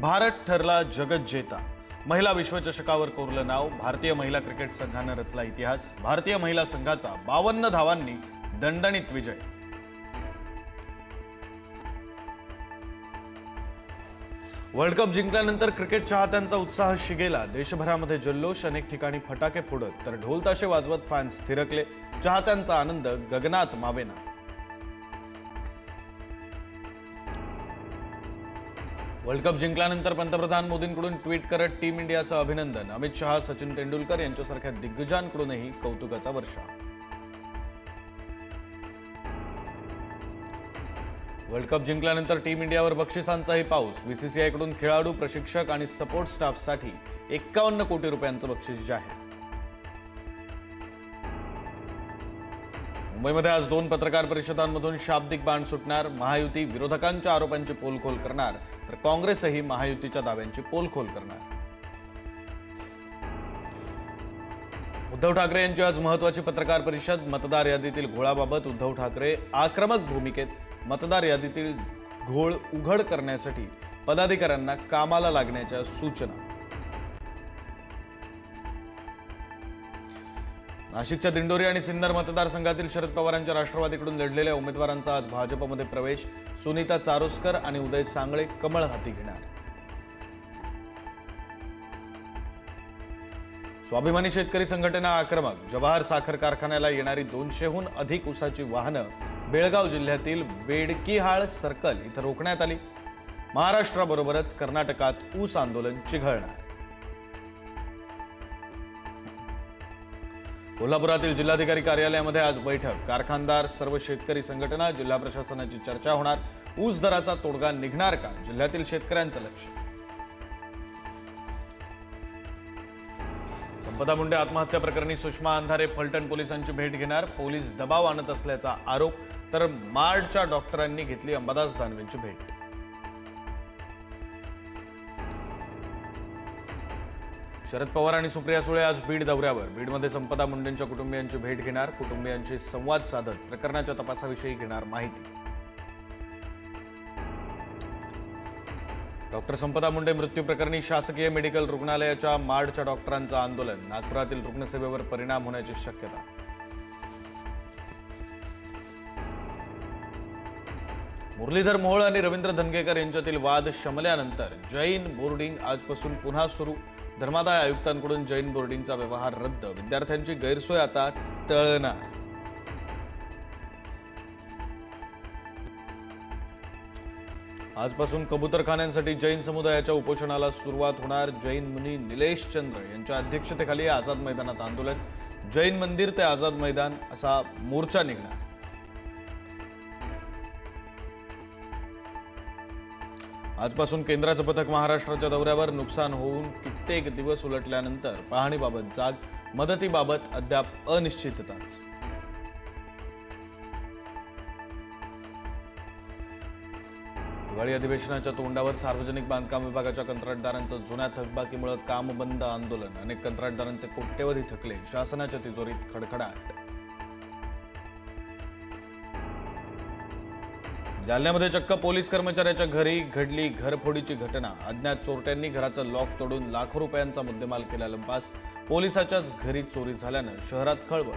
भारत ठरला जगत जेता. महिला विश्वचषकावर कोरलं नाव भारतीय महिला क्रिकेट संघानं रचला इतिहास. भारतीय महिला संघाचा बावन्न धावांनी दणदणीत विजय. वर्ल्ड कप जिंकल्यानंतर क्रिकेट चाहत्यांचा उत्साह शिगेला. देशभरामध्ये जल्लोष अनेक ठिकाणी फटाके फोडत तर ढोलताशे वाजवत फॅन्स थिरकले. चाहत्यांचा आनंद गगनात मावेना. वर्ल्ड कप जिंकल्यानंतर पंतप्रधान मोदींकडून ट्विट करत टीम इंडियाचं अभिनंदन. अमित शहा सचिन तेंडुलकर यांच्यासारख्या दिग्गजांकडूनही कौतुकाचा वर्षा वर्ल्ड कप जिंकल्यानंतर टीम इंडियावर बक्षिसांचाही पाऊस. बीसीसीआयकडून खेळाडू प्रशिक्षक आणि सपोर्ट स्टाफसाठी एक्कावन्न कोटी रुपयांचं बक्षीस जाहीर. मुंबईमध्ये आज दोन पत्रकार परिषदांमधून शाब्दिक बाण सुटणार महायुती विरोधकांच्या आरोपांची पोलखोल करणार तर काँग्रेसही महायुतीच्या दाव्यांची पोलखोल करणार. उद्धव ठाकरे यांची आज महत्वाची पत्रकार परिषद मतदार यादीतील घोळाबाबत उद्धव ठाकरे आक्रमक भूमिकेत मतदार यादीतील घोळ उघड करण्यासाठी पदाधिकाऱ्यांना कामाला लागण्याच्या सूचना. नाशिकच्या दिंडोरी आणि सिन्नर मतदारसंघातील शरद पवारांच्या राष्ट्रवादीकडून लढलेल्या उमेदवारांचा आज भाजपमध्ये प्रवेश. सुनीता चारोस्कर आणि उदय सांगळे कमळ हाती घेणार. स्वाभिमानी शेतकरी संघटना आक्रमक. जवाहर साखर कारखान्याला येणारी दोनशेहून अधिक उसाची वाहनं बेळगाव जिल्ह्यातील बेडकीहाळ सर्कल इथं रोखण्यात आली. महाराष्ट्राबरोबरच कर्नाटकात ऊस आंदोलन चिघळणार. कोल्हापुरातील जिल्हाधिकारी कार्यालयामध्ये आज बैठक. कारखानदार सर्व शेतकरी संघटना जिल्हा प्रशासनाची चर्चा होणार. ऊस दराचा तोडगा निघणार का? जिल्ह्यातील शेतकऱ्यांचं लक्ष. संपदा मुंडे आत्महत्या प्रकरणी सुषमा अंधारे फलटण पोलिसांची भेट घेणार. पोलीस दबाव आणत असल्याचा आरोप. तर मार्डच्या डॉक्टरांनी घेतली अंबादास दानवेंची भेट. शरद पवार आणि सुप्रिया सुळे आज बीड दौऱ्यावर. बीडमध्ये संपदा मुंडेंच्या कुटुंबियांची भेट घेणार कुटुंबियांशी संवाद साधत प्रकरणाच्या तपासाविषयी घेणार माहिती. डॉक्टर संपदा मुंडे मृत्यू प्रकरणी शासकीय मेडिकल रुग्णालयाच्या माडच्या डॉक्टरांचं आंदोलन नागपुरातील रुग्णसेवेवर परिणाम होण्याची शक्यता. मुरलीधर मोहोळ आणि रवींद्र धनगेकर यांच्यातील वाद शमल्यानंतर जैन बोर्डिंग आजपासून पुन्हा सुरू. धर्मादाय आयुक्तांकडून जैन बोर्डिंगचा व्यवहार रद्द. विद्यार्थ्यांची गैरसोय आता टळणार. आजपासून कबूतरखान्यांसाठी जैन समुदायाच्या उपोषणाला सुरुवात होणार जैन मुनी निलेश चंद्र यांच्या अध्यक्षतेखाली आझाद मैदानात आंदोलन. जैन मंदिर ते आझाद मैदान असा मोर्चा निघणार. आजपासून केंद्राचं पथक महाराष्ट्राच्या दौऱ्यावर नुकसान होऊन कित्येक दिवस उलटल्यानंतर पाहणीबाबत जाग मदतीबाबत अद्याप अनिश्चितताच. दिवाळी अधिवेशनाच्या तोंडावर सार्वजनिक बांधकाम विभागाच्या कंत्राटदारांचं जुन्या थकबाकीमुळे काम बंद आंदोलन. अनेक कंत्राटदारांचे कोट्यवधी थकले. शासनाच्या तिजोरीत खडखडाट जालन्यामध्ये चक्क पोलीस कर्मचाऱ्याच्या घरी घडली घरफोडीची घटना. अज्ञात चोरट्यांनी घराचं लॉक तोडून लाखो रुपयांचा मुद्देमाल केला लंपास. पोलिसाच्याच घरी चोरी झाल्यानं शहरात खळबळ.